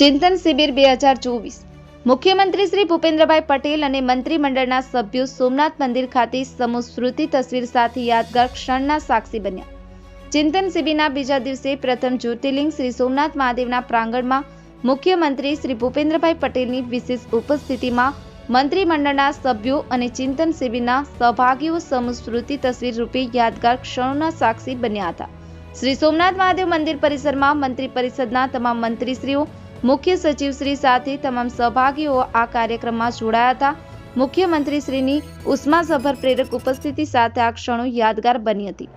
ચિંતન શિબિર બે હજાર ચોવીસ. મુખ્યમંત્રી શ્રી ભૂપેન્દ્રભાઈ પટેલ અને મંત્રીમંડળના સભ્યો સોમનાથ મંદિર ખાતે સમૂહ સ્મૃતિ તસવીર સાથે યાદગાર ક્ષણના સાક્ષી બન્યા. ચિંતન શિબિરના બીજા દિવસે પ્રથમ જ્યોતિર્લિંગ શ્રી સોમનાથ મહાદેવના પ્રાંગણમાં મુખ્યમંત્રી શ્રી ભૂપેન્દ્રભાઈ પટેલની વિશેષ ઉપસ્થિતિમાં મંત્રીમંડળના સભ્યો અને ચિંતન શિબિરના સહભાગીઓ સમૂહ સ્મૃતિ તસવીર રૂપે યાદગાર ક્ષણોના સાક્ષી બન્યા હતા. શ્રી સોમનાથ મહાદેવ મંદિર પરિસરમાં મંત્રી પરિષદના તમામ મંત્રીશ્રીઓ મુખ્ય સચિવશ્રી સાથે તમામ સહભાગીઓ આ કાર્યક્રમમાં જોડાયા હતા. મુખ્યમંત્રીશ્રીની ઉષ્માસભર પ્રેરક ઉપસ્થિતિ સાથે આ ક્ષણો યાદગાર બની હતી.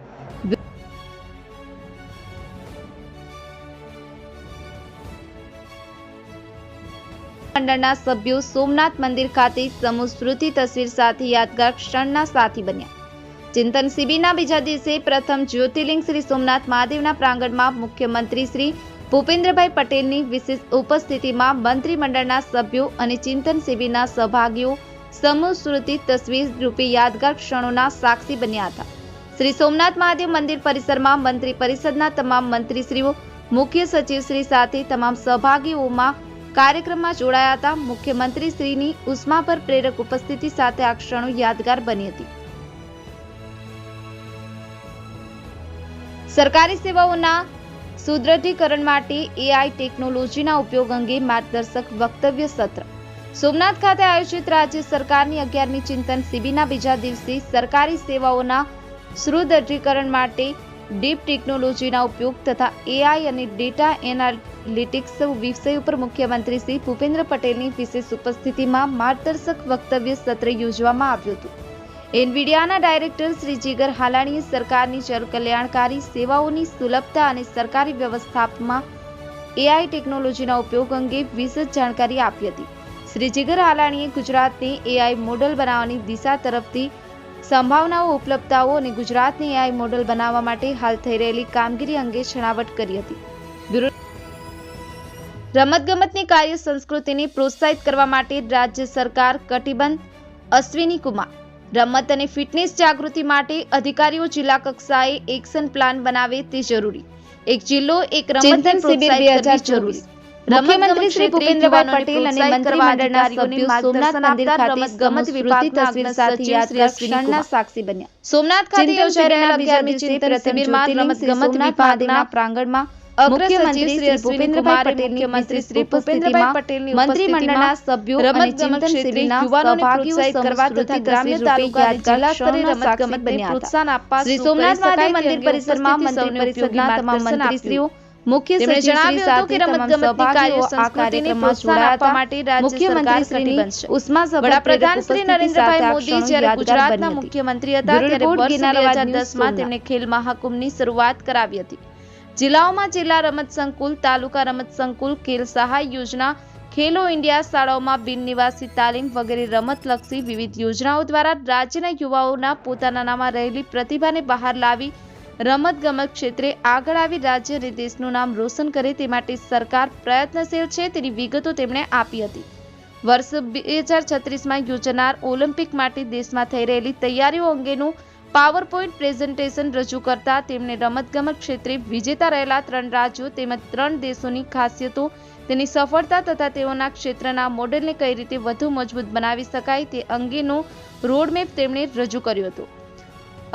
મંડળના સભ્યો સોમનાથ મંદિર ખાતે સમૂહ સ્મૃતિ તસવીર સાથે યાદગાર ક્ષણના સાથી બન્યા. ચિંતન શિબિરના બીજા દિવસે પ્રથમ જ્યોતિર્લિંગ શ્રી સોમનાથ મહાદેવના પ્રાંગણમાં મુખ્યમંત્રી શ્રી ભૂપેન્દ્રભાઈ પટેલની વિશેષ ઉપસ્થિતિમાં મંત્રીમંડળના સભ્યો અને ચિંતન શિબિરના સહભાગીઓ સમૂહ સ્મૃતિ તસવીર રૂપે યાદગાર ક્ષણોના સાક્ષી બન્યા હતા. શ્રી સોમનાથ મહાદેવ મંદિર પરિસરમાં મંત્રી પરિષદના તમામ મંત્રીશ્રીઓ, મુખ્ય સચિવશ્રી સાથે તમામ સહભાગીઓમાં કાર્યક્રમમાં જોડાયા હતા. મુખ્યમંત્રીશ્રીની ઉષ્માભર પ્રેરક ઉપસ્થિતિ સાથે આ ક્ષણો યાદગાર બની હતી. સરકારી સેવાઓના સુદ્રઢીકરણ માટે એઆઈ ટેકનોલોજીના ઉપયોગ અંગે માર્ગદર્શક વક્તવ્ય સત્ર. સોમનાથ ખાતે આયોજિત રાજ્ય સરકારની અગિયારમી ચિંતન શિબિરના બીજા દિવસે સરકારી સેવાઓના સુદ્રઢીકરણ માટે ડીપ ટેકનોલોજીના ઉપયોગ તથા એઆઈ અને ડેટા એનાલિટિક્સ વિષય ઉપર મુખ્યમંત્રી શ્રી ભૂપેન્દ્ર પટેલની વિશેષ ઉપસ્થિતિમાં માર્ગદર્શક વક્તવ્ય સત્ર યોજવામાં આવ્યું હતું. એનવીડિયાના ડાયરેક્ટર શ્રી જીગર હાલાણીએ સરકારની જનકલ્યાણકારી સેવાઓની સુલભતા અને સરકારી વ્યવસ્થાપમાં એઆઈ ટેકનોલોજીના ઉપયોગ અંગે વિશેષ જાણકારી આપી હતી. શ્રી જીગર હાલાણીએ ગુજરાતને એઆઈ મોડલ બનાવવાની દિશા તરફથી સંભાવનાઓ, ઉપલબ્ધતાઓ અને ગુજરાતને એઆઈ મોડલ બનાવવા માટે હાલ થઈ રહેલી કામગીરી અંગે છણાવટ કરી હતી. રમતગમતની કાર્ય સંસ્કૃતિને પ્રોત્સાહિત કરવા માટે રાજ્ય સરકાર કટિબંધ અશ્વિની કુમાર રમત અને ફિટનેસ જાગૃતિ માટે અધિકારીઓ જિલ્લા કક્ષાએ એક્શન પ્લાન બનાવે તે જરૂરી. એક જિલ્લો એક રમત શિબિર બે હજાર જરૂરી. મુખ્યમંત્રી શ્રી ભૂપેન્દ્રભાઈ પટેલ અને મંત્રીમંડળના સભ્યો સોમનાથ મંદિર ખાતે ગમત વિભાગના તસવીર સાથે યાદગાર સાક્ષી બન્યા. સોમનાથ ખાતે યોજાઈ રહેલા અગિયારમી ચિંતન શિબિરમાં રમત ગમત વિભાગના પ્રાંગણમાં મુખ્યમંત્રી શ્રી ભૂપેન્દ્રભાઈ પટેલની મંત્રી શ્રી ભૂપેન્દ્રભાઈ પટેલની મંત્રીમંડળના સભ્યો રમત ગમત ક્ષેત્રના સહભાગીઓ કરવા તથા ગ્રામ્ય તાલુકા જિલ્લા સ્તરે રમત બન્યા પ્રોત્સાહન આપવા શ્રી સોમનાથ મહાદેવ મંદિર પરિસરમાં મંત્રી પરિષદના તમામ મંત્રીશ્રીઓ મુખ્ય સચિવ જણાવ્યું હતું રમતગમતની કાર્ય સંસ્કૃતિને પ્રોત્સાહન આપવા માટે રાજ્ય સરકાર કટિબદ્ધ છે. વડાપ્રધાન શ્રી નરેન્દ્રભાઈ મોદી જ્યારે ગુજરાતના મુખ્યમંત્રી હતા બ્યુરો ત્યારે વર્ષ 2010 માં તેમને તેમણે ખેલ મહાકુંભની શરૂઆત કરાવી હતી. જિલ્લાઓમાં જિલ્લા રમત સંકુલ, તાલુકા રમત સંકુલ, ખેલ સહાય યોજના, ખેલો ઇન્ડિયા શાળાઓમાં બિન નિવાસી તાલીમ વગેરે રમતલક્ષી વિવિધ યોજનાઓ દ્વારા રાજ્યના યુવાઓના પોતાના નામાં રહેલી પ્રતિભાને બહાર લાવી રમત ગમત ક્ષેત્રે આગળ આવી રાજ્ય અને દેશનું નામ રોશન કરે તે માટે સરકાર પ્રયત્નશીલ છે તેની વિગતો તેમણે આપી હતી. વર્ષ બે હજાર છત્રીસમાં યોજાનાર ઓલિમ્પિક માટે દેશમાં થઈ રહેલી તૈયારીઓ અંગેનું પાવર પોઈન્ટ પ્રેઝન્ટેશન રજૂ કરતા તેમણે રમતગમત ક્ષેત્રે વિજેતા રહેલા ત્રણ રાજ્યો તેમજ ત્રણ દેશોની ખાસિયતો, તેની સફળતા તથા તેઓના ક્ષેત્રના મોડેલને કઈ રીતે વધુ મજબૂત બનાવી શકાય તે અંગેનો રોડમેપ તેમણે રજૂ કર્યો હતો.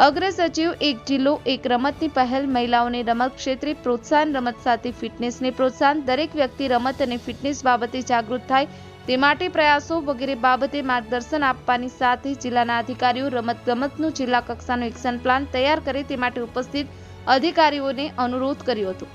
અગ્ર સચિવ એક જિલ્લો, એક રમતની પહેલ, મહિલાઓને રમત ક્ષેત્રે પ્રોત્સાહન, રમત સાથે ફિટનેસને પ્રોત્સાહન, દરેક વ્યક્તિ રમત અને ફિટનેસ બાબતે જાગૃત થાય તે માટે પ્રયાસો વગેરે બાબતે માર્ગદર્શન આપવાની સાથે જિલ્લાના અધિકારીઓ રમત ગમતનું જિલ્લા કક્ષાનો એક્શન પ્લાન તૈયાર કરે તે માટે ઉપસ્થિત અધિકારીઓને અનુરોધ કર્યો હતો.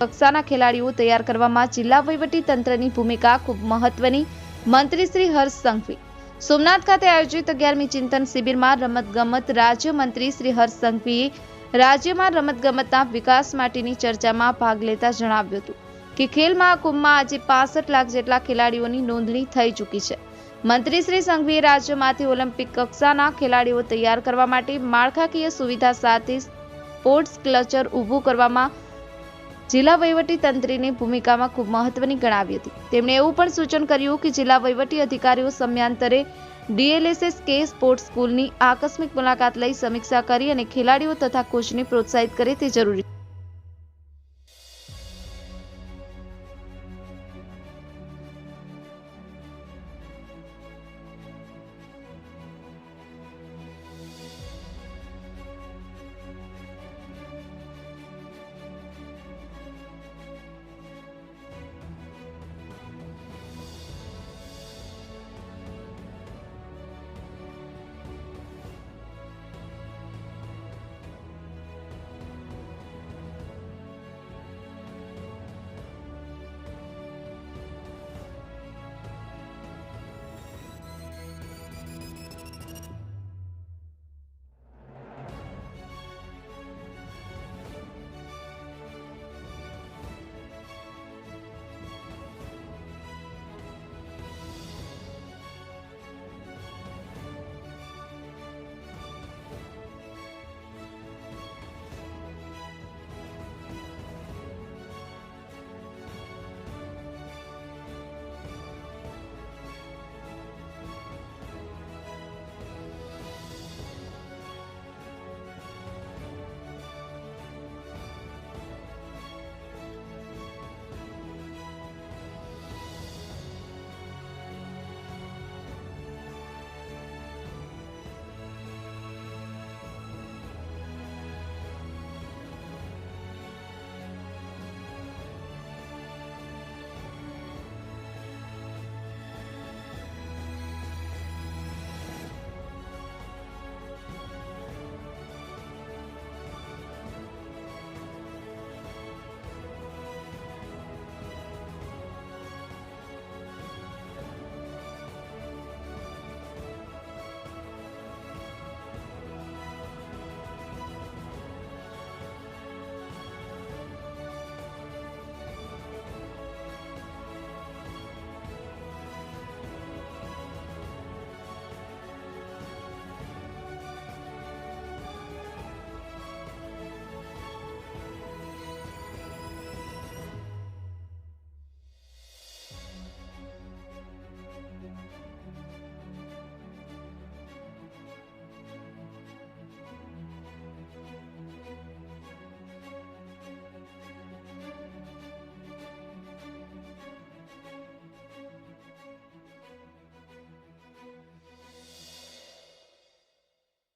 કક્ષાના ખેલાડીઓ તૈયાર કરવામાં જિલ્લા વહીવટી તંત્રની ભૂમિકા ખૂબ મહત્વની. મંત્રી શ્રી હર્ષ સંઘવી સોમનાથ ખાતે આયોજિત અગિયારમી ચિંતન શિબિરમાં રમતગમત રાજ્યમંત્રી શ્રી હર્ષ સંઘવીએ રાજ્યમાં રમતગમતના વિકાસ માટેની ચર્ચામાં ભાગ લેતા જણાવ્યું હતું કે ખેલ મહાકુંભમાં આજે પાસઠ લાખ જેટલા ખેલાડીઓની નોંધણી થઈ ચૂકી છે. મંત્રી શ્રી સંઘવીએ રાજ્યમાંથી ઓલિમ્પિક કક્ષાના ખેલાડીઓ તૈયાર કરવા માટે માળખાકીય સુવિધા સાથે સ્પોર્ટ્સ ક્લચર ઊભું કરવામાં જિલ્લા વહીવટી તંત્રની ભૂમિકામાં ખૂબ મહત્વની ગણાવી હતી. તેમણે એવું પણ સૂચન કર્યું કે જિલ્લા વહીવટી અધિકારીઓ સમયાંતરે ડીએલએસએસ કે સ્પોર્ટ્સ સ્કૂલની આકસ્મિક મુલાકાત લઈ સમીક્ષા કરી અને ખેલાડીઓ તથા કોચને પ્રોત્સાહિત કરે તે જરૂરી